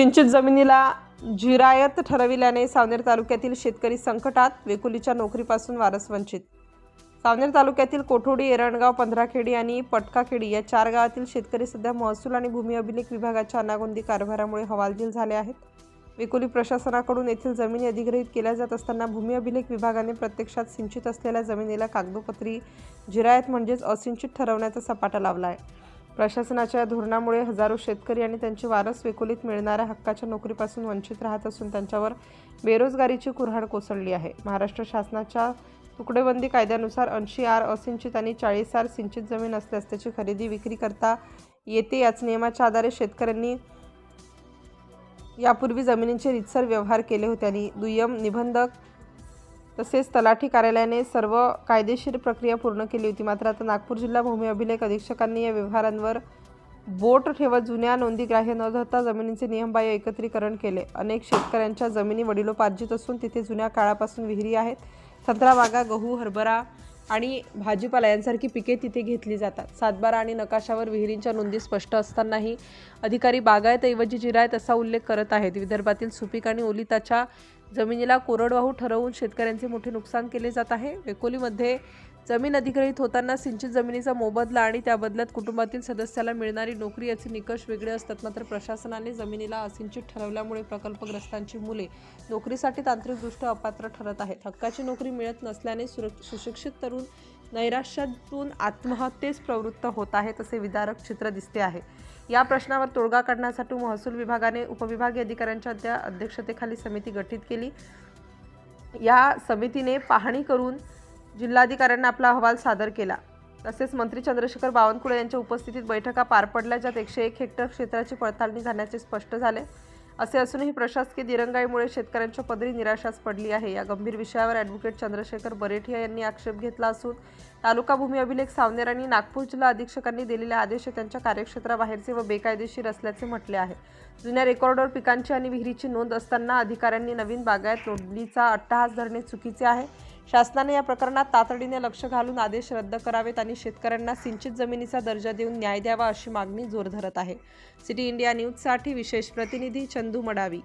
सिंचित जमिनीला जिरायत ठरविल्याने सावनेर तालुक्यातील शेतकरी संकटात वेकुलीच्या नोकरीपासून वारस वंचित सावनेर तालुक्यातील कोठोडी एरणगाव पंधराखेडी आणि पटकाखेडी या चार गावातील शेतकरी सध्या महसूल आणि भूमी अभिलेख विभागाच्या अनागोंदी कारभारामुळे हवालदिल झाले आहेत. वेकुली प्रशासनाकडून येथील जमिनी अधिग्रहित केल्या जात असताना भूमी अभिलेख विभागाने प्रत्यक्षात सिंचित असलेल्या जमिनीला कागदोपत्री जिरायत म्हणजेच असिंचित ठरवण्याचा सपाटा लावला आहे. प्रशासनाच्या या धोरणामुळे हजारो शेतकरी आणि त्यांचे वारस विकुलीत मिळणाऱ्या हक्काच्या नोकरीपासून वंचित राहत असून त्यांच्यावर बेरोजगारीची कुऱ्हाड कोसळली आहे. महाराष्ट्र शासनाच्या तुकडेबंदी कायद्यानुसार ऐंशी आर असिंचित आणि चाळीस आर सिंचित जमीन असल्यास त्याची खरेदी विक्री करता येते याच नियमाच्या आधारे शेतकऱ्यांनी यापूर्वी जमिनींचे रितसर व्यवहार केले होते आणि दुय्यम निबंधक तसेच तलाठी कार्यालयाने सर्व कायदेशीर प्रक्रिया पूर्ण केली होती. मात्र आता नागपूर जिल्हा भूमी अभिलेख अधीक्षकांनी या व्यवहारांवर बोट ठेवत जुन्या नोंदी ग्राह्य न धरता जमिनींचे नियमबाह्य एकत्रीकरण केले. अनेक शेतकऱ्यांच्या जमिनी वडिलोपार्जित असून तिथे जुन्या काळापासून विहिरी आहेत. संत्रा बागा गहू हरभरा आणि भाजीपाला यांसारखी पिके तिथे घेतली जातात. सातबारा आणि नकाशावर विहिरींच्या नोंदी स्पष्ट असतानाही अधिकारी बागायतऐवजी जिरायत असा उल्लेख करत आहेत. विदर्भातील सुपीक आणि ओलिताच्या जमिनीला कोरडवाहू ठरवून शेतकऱ्यांचे मोठे नुकसान केले जात आहे. वेकोलीमध्ये जमीन अधिग्रहित होताना सिंचित जमिनीचा मोबदला आणि त्या बदल्यात कुटुंबातील सदस्याला मिळणारी नोकरी याचे निकष वेगळे असतात. मात्र प्रशासनाने जमिनीला असिंचित ठरवल्यामुळे प्रकल्पग्रस्तांची मुले नोकरीसाठी तांत्रिकदृष्ट्या अपात्र ठरत आहेत. हक्काची नोकरी मिळत नसल्याने सुर सुशिक्षित तरुण नैराश्यातून आत्महत्येस प्रवृत्त होत आहेत असे विदारक चित्र दिसते आहे. या प्रश्नावर तोडगा काढण्यासाठी महसूल विभागाने उपविभागीय अधिकाऱ्यांच्या अध्यक्षतेखाली समिती गठीत केली या समितीने पाहणी करून जिल्हाधिकाऱ्यांना आपला अहवाल सादर केला. तसेच मंत्री चंद्रशेखर बावनकुळे यांच्या उपस्थितीत बैठका पार पडल्या ज्यात एकशे एक हेक्टर क्षेत्राची पडताळणी झाल्याचे स्पष्ट झाले. असे असूनही प्रशासकीय दिरंगाईमुळे शेतकऱ्यांच्या पदरी निराशाच पडली आहे. या गंभीर विषयावर ॲडव्होकेट चंद्रशेखर बरेठिया यांनी आक्षेप घेतला असून तालुका भूमी अभिलेख सावनेर आणि नागपूर जिल्हा अधीक्षकांनी दिलेले आदेश त्यांच्या कार्यक्षेत्राबाहेरचे व बेकायदेशीर असल्याचे म्हटले आहे. जुन्या रेकॉर्डवर पिकांची आणि विहिरीची नोंद असताना अधिकाऱ्यांनी नवीन बागायत नोंदणीचा अट्टहास धरणे चुकीचे आहे. शासनाने या प्रकरणात तातडीने लक्ष घालून आदेश रद्द करावेत आणि शेतकऱ्यांना सिंचित जमिनीचा दर्जा देऊन न्याय द्यावा अशी मागणी जोर धरत आहे. सिटी इंडिया न्यूजसाठी विशेष प्रतिनिधी चंदू मडावी.